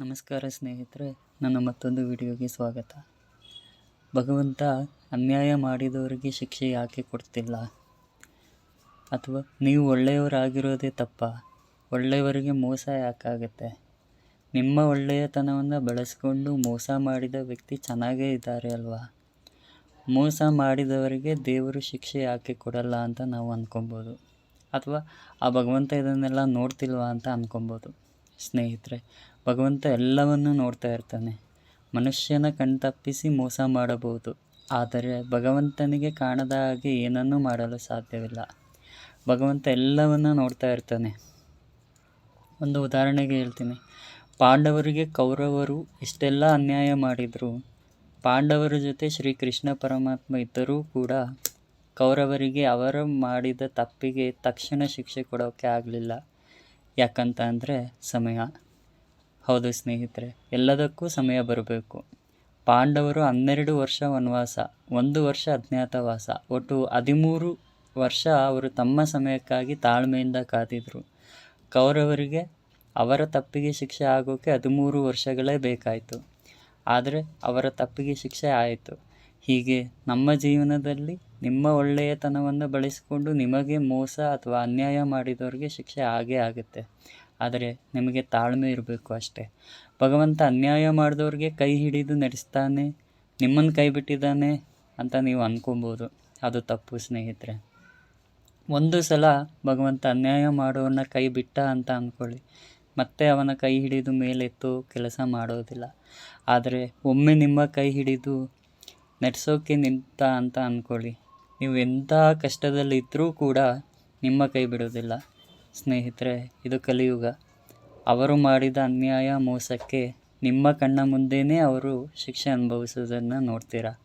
ನಮಸ್ಕಾರ ಸ್ನೇಹಿತರೆ, ನನ್ನ ಮತ್ತೊಂದು ವಿಡಿಯೋಗೆ ಸ್ವಾಗತ. ಭಗವಂತ ಅನ್ಯಾಯ ಮಾಡಿದವರಿಗೆ ಶಿಕ್ಷೆ ಯಾಕೆ ಕೊಡ್ತಿಲ್ಲ? ಅಥವಾ ನೀವು ಒಳ್ಳೆಯವರಾಗಿರೋದೇ ತಪ್ಪ? ಒಳ್ಳೆಯವರಿಗೆ ಮೋಸ ಯಾಕಾಗತ್ತೆ? ನಿಮ್ಮ ಒಳ್ಳೆಯತನವನ್ನು ಬಳಸ್ಕೊಂಡು ಮೋಸ ಮಾಡಿದ ವ್ಯಕ್ತಿ ಚೆನ್ನಾಗೇ ಇದ್ದಾರೆ ಅಲ್ವಾ? ಮೋಸ ಮಾಡಿದವರಿಗೆ ದೇವರು ಶಿಕ್ಷೆ ಯಾಕೆ ಕೊಡಲ್ಲ ಅಂತ ನಾವು ಅಂದ್ಕೊಬೋದು ಅಥವಾ ಆ ಭಗವಂತ ಇದನ್ನೆಲ್ಲ ನೋಡ್ತಿಲ್ವಾ ಅಂತ ಅಂದ್ಕೊಬೋದು ಸ್ನೇಹಿತರೆ, ಭಗವಂತ ಎಲ್ಲವನ್ನೂ ನೋಡ್ತಾ ಇರ್ತಾನೆ. ಮನುಷ್ಯನ ಕಣ್ತಪ್ಪಿಸಿ ಮೋಸ ಮಾಡಬಹುದು. ಆದರೆ ಭಗವಂತನಿಗೆ ಕಾಣದ ಹಾಗೆ ಏನನ್ನೂ ಮಾಡಲು ಸಾಧ್ಯವಿಲ್ಲ. ಭಗವಂತ ಎಲ್ಲವನ್ನೂ ನೋಡ್ತಾ ಇರ್ತಾನೆ. ಒಂದು ಉದಾಹರಣೆಗೆ ಹೇಳ್ತೀನಿ. ಪಾಂಡವರಿಗೆ ಕೌರವರು ಇಷ್ಟೆಲ್ಲ ಅನ್ಯಾಯ ಮಾಡಿದರು. ಪಾಂಡವರ ಜೊತೆ ಶ್ರೀಕೃಷ್ಣ ಪರಮಾತ್ಮ ಇದ್ದರೂ ಕೂಡ ಕೌರವರಿಗೆ ಅವರು ಮಾಡಿದ ತಪ್ಪಿಗೆ ತಕ್ಷಣ ಶಿಕ್ಷೆ ಕೊಡೋಕ್ಕೆ ಆಗಲಿಲ್ಲ. ಯಾಕಂತ ಅಂದರೆ ಸಮಯ. ಹೌದು ಸ್ನೇಹಿತರೆ, ಎಲ್ಲದಕ್ಕೂ ಸಮಯ ಬರಬೇಕು. ಪಾಂಡವರು ಹನ್ನೆರಡು ವರ್ಷ ವನವಾಸ, ಒಂದು ವರ್ಷ ಅಜ್ಞಾತವಾಸ ಒಟ್ಟು ಹದಿಮೂರು ವರ್ಷ ಅವರು ತಮ್ಮ ಸಮಯಕ್ಕಾಗಿ ತಾಳ್ಮೆಯಿಂದ ಕಾದಿದ್ರು. ಕೌರವರಿಗೆ ಅವರ ತಪ್ಪಿಗೆ ಶಿಕ್ಷೆ ಆಗೋಕ್ಕೆ ಹದಿಮೂರು ವರ್ಷಗಳೇ ಬೇಕಾಯಿತು. ಆದರೆ ಅವರ ತಪ್ಪಿಗೆ ಶಿಕ್ಷೆ ಆಯಿತು. ಹೀಗೆ ನಮ್ಮ ಜೀವನದಲ್ಲಿ ನಿಮ್ಮ ಒಳ್ಳೆಯತನವನ್ನು ಬಳಸಿಕೊಂಡು ನಿಮಗೆ ಮೋಸ ಅಥವಾ ಅನ್ಯಾಯ ಮಾಡಿದವರಿಗೆ ಶಿಕ್ಷೆ ಆಗೇ ಆಗುತ್ತೆ. ಆದರೆ ನಿಮಗೆ ತಾಳ್ಮೆ ಇರಬೇಕು ಅಷ್ಟೇ. ಭಗವಂತ ಅನ್ಯಾಯ ಮಾಡಿದವ್ರಿಗೆ ಕೈ ಹಿಡಿದು ನಡೆಸ್ತಾನೆ, ನಿಮ್ಮನ್ನು ಕೈ ಬಿಟ್ಟಿದ್ದಾನೆ ಅಂತ ನೀವು ಅಂದ್ಕೊಬೋದು ಅದು ತಪ್ಪು ಸ್ನೇಹಿತರೆ. ಒಂದು ಸಲ ಭಗವಂತ ಅನ್ಯಾಯ ಮಾಡೋವನ್ನ ಕೈ ಬಿಟ್ಟ ಅಂತ ಅಂದ್ಕೊಳ್ಳಿ ಮತ್ತೆ ಅವನ ಕೈ ಹಿಡಿದು ಮೇಲೆತ್ತು ಕೆಲಸ ಮಾಡೋದಿಲ್ಲ. ಆದರೆ ಒಮ್ಮೆ ನಿಮ್ಮ ಕೈ ಹಿಡಿದು ನಡೆಸೋಕೆ ನಿಂತ ಅಂತ ಅಂದ್ಕೊಳ್ಳಿ ನೀವು ಎಂಥ ಕಷ್ಟದಲ್ಲಿದ್ದರೂ ಕೂಡ ನಿಮ್ಮ ಕೈ ಬಿಡುವುದಿಲ್ಲ. ಸ್ನೇಹಿತರೆ, ಇದು ಕಲಿಯುಗ. ಅವರು ಮಾಡಿದ ಅನ್ಯಾಯ ಮೋಸಕ್ಕೆ ನಿಮ್ಮ ಕಣ್ಣ ಮುಂದೆಯೇ ಅವರು ಶಿಕ್ಷೆ ಅನುಭವಿಸೋದನ್ನು ನೋಡ್ತೀರಾ?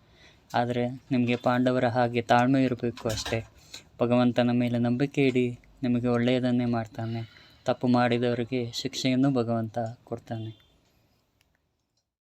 ಆದರೆ ನಿಮಗೆ ಪಾಂಡವರ ಹಾಗೆ ತಾಳ್ಮೆ ಇರಬೇಕು ಅಷ್ಟೇ. ಭಗವಂತನ ಮೇಲೆ ನಂಬಿಕೆ ಇಡಿ, ನಿಮಗೆ ಒಳ್ಳೆಯದನ್ನೇ ಮಾಡ್ತಾನೆ. ತಪ್ಪು ಮಾಡಿದವರಿಗೆ ಶಿಕ್ಷೆಯನ್ನು ಭಗವಂತ ಕೊಡ್ತಾನೆ.